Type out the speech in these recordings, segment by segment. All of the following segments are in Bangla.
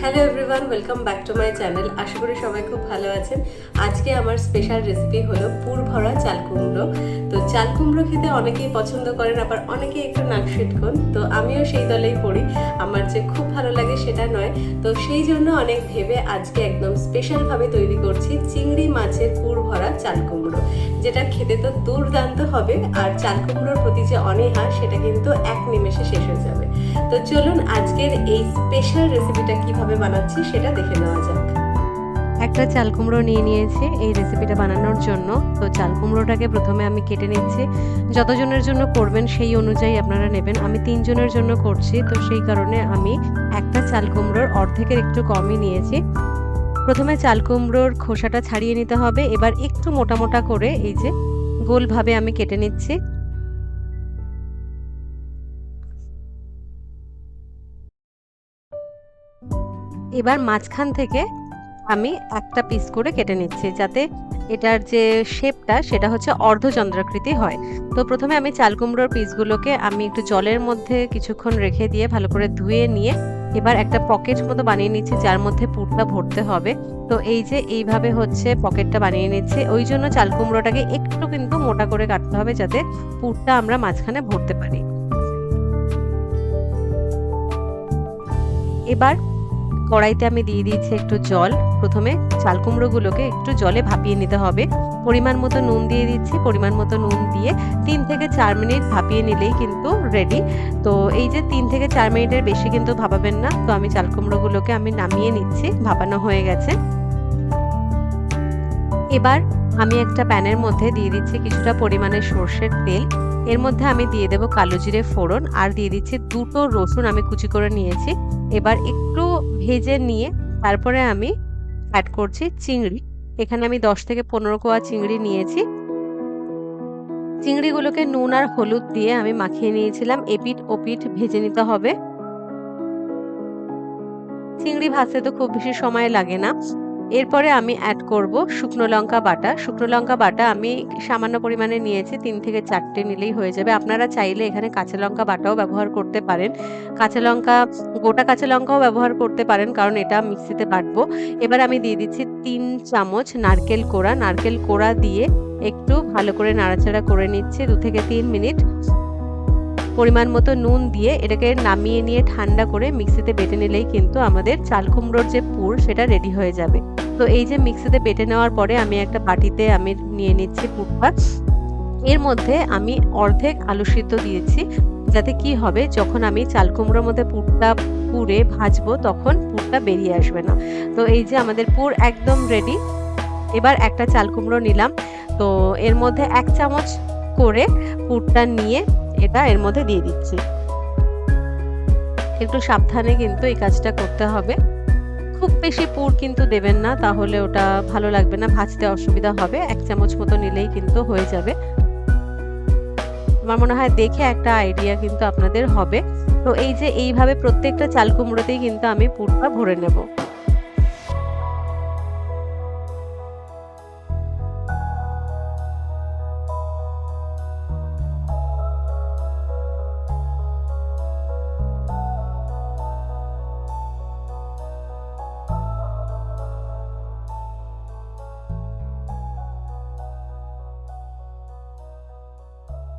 Hello everyone welcome back to my channel আশা করি সবাই খুব ভালো আছেন। আজকে আমার স্পেশাল রেসিপি হলো পুর ভরা চাল কুমড়ো। তো চাল কুমড়ো খেতে অনেকেই পছন্দ করেন, আবার অনেকেই একটু নাক সিটকন। তো আমিও সেই দলেই পড়ি। আমার যে খুব ভালো লাগে সেটা নয়। তো সেই জন্য অনেক ভেবে আজকে একদম স্পেশালভাবে তৈরি করছি চিংড়ি মাছের পুর ভরা চাল কুমড়ো। যেটা খেতে তো দুর্দান্ত হবে, আর চাল কুমড়োর প্রতি যে অনীহা, সেটা কিন্তু এক নিমেষে শেষ হয়ে যাবে। তো চলুন আজকের এই স্পেশাল রেসিপিটা কীভাবে বানাচ্ছি সেটা দেখে নেওয়া যাক। একটা চাল কুমড়ো নিয়ে নিয়েছি এই রেসিপিটা বানানোর জন্য। তো চাল কুমড়োটাকে প্রথমে আমি কেটে নিচ্ছি। যতজনের জন্য করবেন সেই অনুযায়ী আপনারা নেবেন। আমি তিনজনের জন্য করছি, তো সেই কারণে আমি একটা চাল কুমড়োর অর্ধেকের একটু কমই নিয়েছি। প্রথমে চাল কুমড়োর খোসাটা ছাড়িয়ে নিতে হবে। এবার একটু মোটা মোটা করে এই যে গোলভাবে আমি কেটে নিচ্ছি। এবার মাঝখান থেকে আমি একটা পিস করে কেটে নিচ্ছি, যাতে এটার যে শেপটা সেটা হচ্ছে অর্ধচন্দ্রাকৃতি হয়। তো প্রথমে আমি চাল কুমড়োর পিসগুলোকে আমি একটু জলের মধ্যে কিছুক্ষণ রেখে দিয়ে ভালো করে ধুয়ে নিয়ে এবার একটা পকেট মতো বানিয়ে নিচ্ছি, যার মধ্যে পুরটা ভরতে হবে। তো এই যে এইভাবে হচ্ছে পকেটটা বানিয়ে নিচ্ছে, ওই জন্য চাল কুমড়োটাকে একটু কিন্তু মোটা করে কাটতে হবে, যাতে পুরটা আমরা মাঝখানে ভরতে পারি। এবার কড়াইতে আমি দিয়ে দিয়েছি একটু জল। প্রথমে চাল কুমড়োগুলোকে একটু জলে ভাপিয়ে নিতে হবে। পরিমাণ মতো নুন দিয়ে দিচ্ছি। পরিমাণ মতো নুন দিয়ে তিন থেকে চার মিনিট ভাপিয়ে নিলেই কিন্তু রেডি তো এই যে তিন থেকে চার মিনিটের বেশি কিন্তু ভাপাবেন না। তো আমি চাল কুমড়োগুলোকে আমি নামিয়ে নিচ্ছি। ভাপানো হয়ে গেছে। এবার আমি একটা প্যানের মধ্যে দিয়ে দিচ্ছি কিছুটা পরিমাণে সর্ষের তেল। এর মধ্যে আমি দিয়ে দেবো কালো জিরে ফোড়ন আর দিয়ে দিচ্ছি দুটো রসুন আমি কুচি করে নিয়েছি। এবার একটু ভেজে নিয়ে তারপরে আমি অ্যাড করছি চিংড়ি। এখানে আমি দশ থেকে পনেরো কোয়া চিংড়ি নিয়েছি। চিংড়িগুলোকে নুন আর হলুদ দিয়ে আমি মাখিয়ে নিয়েছিলাম। এপিট ওপিট ভেজে নিতে হবে। চিংড়ি ভাজতে তো খুব বেশি সময় লাগে না। এরপরে আমি অ্যাড করব শুকনো লঙ্কা বাটা। শুকনো লঙ্কা বাটা আমি সামান্য পরিমাণে নিয়েছি, তিন থেকে চারটে নিলেই হয়ে যাবে। আপনারা চাইলে এখানে কাঁচা লঙ্কা বাটাও ব্যবহার করতে পারেন। কাঁচা লঙ্কা, গোটা কাঁচা লঙ্কাও ব্যবহার করতে পারেন, কারণ এটা মিক্সিতে বাটবো। এবার আমি দিয়ে দিচ্ছি তিন চামচ নারকেল কোড়া। নারকেল কোড়া দিয়ে একটু ভালো করে নাড়াচাড়া করে নিচ্ছি, দু থেকে তিন মিনিট। পরিমাণ মতো নুন দিয়ে এটাকে নামিয়ে নিয়ে ঠান্ডা করে মিক্সিতে বেটে নিলেই কিন্তু আমাদের চাল কুমড়োর যে পুর, সেটা রেডি হয়ে যাবে। তো এই যে মিক্সিতে বেটে নেওয়ার পরে আমি একটা বাটিতে আমি নিয়ে নিচ্ছি পুরটা এর মধ্যে আমি অর্ধেক আলু সিদ্ধ দিয়েছি, যাতে কি হবে, যখন আমি চাল কুমড়োর মধ্যে পুরটা পুরে ভাজবো, তখন পুরটা বেরিয়ে আসবে না। তো এই যে আমাদের পুর একদম রেডি এবার একটা চাল কুমড়ো নিলাম। তো এর মধ্যে এক চামচ করে পুরটা নিয়ে এটা এর মধ্যে দিয়ে দিচ্ছি। একটু সাবধানে কিন্তু এই কাজটা করতে হবে। খুব বেশি পুর কিন্তু দেবেন না, তাহলে ওটা ভালো লাগবে না, ভাজতে অসুবিধা হবে, এক চামচ মতো নিলেই কিন্তু হয়ে যাবে। আমার মনে হয় দেখে একটা আইডিয়া কিন্তু আপনাদের হবে। তো এই যে এইভাবে প্রত্যেকটা চাল কুমড়োতেই কিন্তু আমি পুরটা ভরে নেব।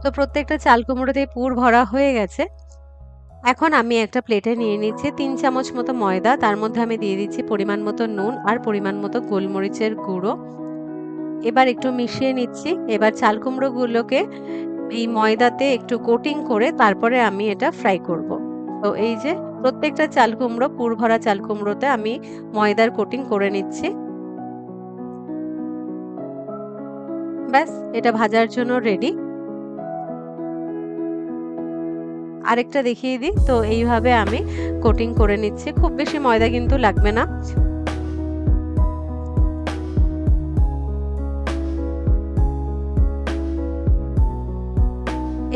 তো প্রত্যেকটা চাল কুমড়োতেই পুর ভরা হয়ে গেছে। এখন আমি একটা প্লেটে নিয়ে নিচ্ছি তিন চামচ মতো ময়দা, তার মধ্যে আমি দিয়ে দিচ্ছি পরিমাণ মতো নুন আর পরিমাণ মতো গোলমরিচের গুঁড়ো। এবার একটু মিশিয়ে নিচ্ছি। এবার চাল কুমড়োগুলোকে এই ময়দাতে একটু কোটিং করে তারপরে আমি এটা ফ্রাই করব। তো এই যে প্রত্যেকটা চাল কুমড়ো, পুর ভরা চাল কুমড়োতে আমি ময়দার কোটিং করে নিচ্ছি। ব্যাস, এটা ভাজার জন্য রেডি। আরেকটা দেখিয়ে দিই। তো এইভাবে আমি কোটিং করে নিচ্ছি। খুব বেশি ময়দা কিন্তু লাগবে না।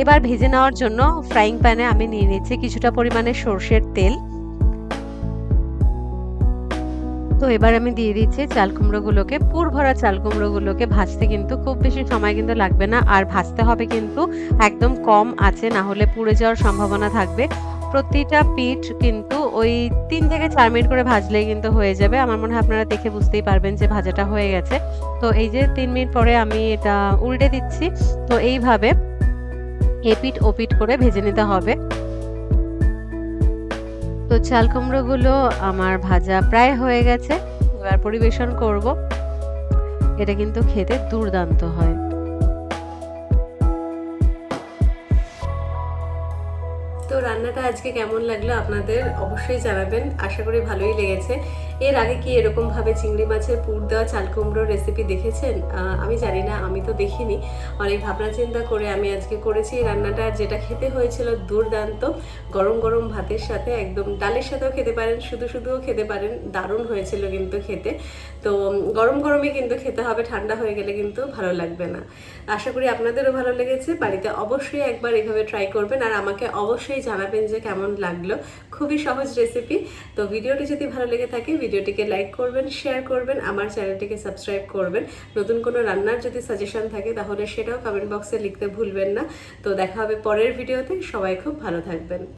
এবার ভেজে নেওয়ার জন্য ফ্রাইং প্যানে আমি নিয়ে নিচ্ছি কিছুটা পরিমাণে সর্ষের তেল। তো এবার আমি দিয়ে দিচ্ছি চাল কুমড়োগুলোকে। পুর ভরা চাল কুমড়োগুলোকে ভাজতে কিন্তু খুব বেশি সময় কিন্তু লাগবে না, আর ভাজতে হবে কিন্তু একদম কম আছে, না হলে পুড়ে যাওয়ার সম্ভাবনা থাকবে। প্রতিটা পিঠ কিন্তু ওই তিন থেকে চার মিনিট করে ভাজলেই কিন্তু হয়ে যাবে। আমার মনে হয় আপনারা দেখে বুঝতেই পারবেন যে ভাজাটা হয়ে গেছে। তো এই যে তিন মিনিট পরে আমি এটা উল্টে দিচ্ছি। তো এইভাবে এপিট ওপিট করে ভেজে নিতে হবে। তো চাল কুমড়োগুলো আমার ভাজা প্রায় হয়ে গেছে, এবার পরিবেশন করব। এটা কিন্তু খেতে দুর্দান্ত হয়। তো রান্নাটা আজকে কেমন লাগল আপনাদের অবশ্যই জানাবেন। আশা করি ভালোই লেগেছে। এর আগে কি এরকম ভাবে চিংড়ি মাছের পুর দেওয়া চাল কুমড়োর রেসিপি দেখেছেন? আমি জানি না, আমি তো দেখিনি। অনেক ভাবনা চিন্তা করে আমি আজকে করেছি রান্নাটা যেটা খেতে হয়েছিল দুর্দান্ত। গরম গরম ভাতের সাথে একদম ডালের সাথেও খেতে পারেন, শুধু শুধুও খেতে পারেন। দারুণ হয়েছিল কিন্তু খেতে। তো গরম গরমে কিন্তু খেতে হবে, ঠান্ডা হয়ে গেলে কিন্তু ভালো লাগবে না। আশা করি আপনাদেরও ভালো লেগেছে। বাড়িতে অবশ্যই একবার এভাবে ট্রাই করবেন, আর আমাকে অবশ্যই জানাবেন যে কেমন লাগল। খুবই সহজ রেসিপি তো, ভিডিওটি যদি ভালো লেগে থাকে ভিডিওটিকে লাইক করবেন, শেয়ার করবেন, আমার চ্যানেলটিকে সাবস্ক্রাইব করবেন। নতুন কোনো রান্নার যদি সাজেশন থাকে, তাহলে সেটাও কমেন্ট বক্সে লিখতে ভুলবেন না। তো দেখা হবে পরের ভিডিওতে। সবাই খুব ভালো থাকবেন।